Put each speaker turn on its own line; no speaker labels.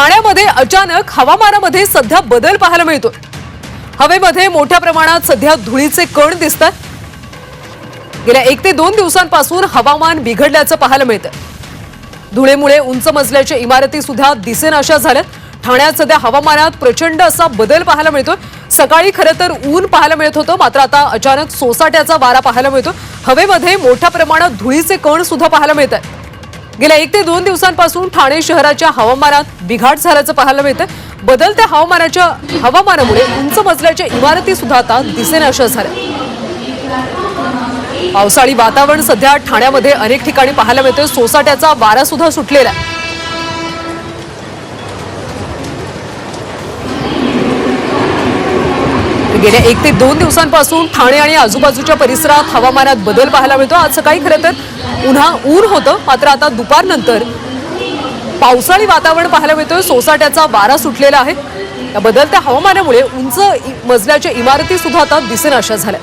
ठाण्यामध्ये अचानक हवामानामध्ये सध्या बदल पाहायला मिळतो हवेमध्ये मोठ्या प्रमाणात सध्या धुळीचे कण दिसतात. गेल्या एक ते दोन दिवसांपासून हवामान बिघडल्याचं पाहायला मिळतं धुळेमुळे उंच मजल्याच्या इमारती सुद्धा दिसेनाशा झाल्यात. ठाण्यात सध्या हवामानात प्रचंड असा बदल पाहायला मिळतो सकाळी खरं तर ऊन पाहायला मिळत होतं मात्र आता अचानक सोसाट्याचा वारा पाहायला मिळतो हवेमध्ये मोठ्या प्रमाणात धुळीचे कण सुद्धा पाहायला मिळत आहेत गेल्या एक ते दोन दिवसांपासून ठाणे शहराच्या हवामानात बिघाड झाल्याचं पाहायला मिळतं बदलत्या हवामानाच्या हवामानामुळे उंच मजल्याच्या इमारती सुद्धा आता दिसेनाशा झाल्या. पावसाळी वातावरण सध्या ठाण्यामध्ये अनेक ठिकाणी पाहायला मिळतं सोसाट्याचा वारा सुद्धा सुटलेला आहे. गेल्या एक ते दोन दिवसांपासून ठाणे आणि आजूबाजूच्या परिसरात हवामानात बदल पाहायला मिळतो. आज सकाळी खरं तर उन्हा ऊन होतं. मात्र आता दुपारनंतर पावसाळी वातावरण पाहायला मिळतोय. सोसाट्याचा वारा सुटलेला आहे. या बदलत्या हवामानामुळे उंच इ- मजल्याच्या इमारती सुद्धा आता दिसेनाशा झाल्या.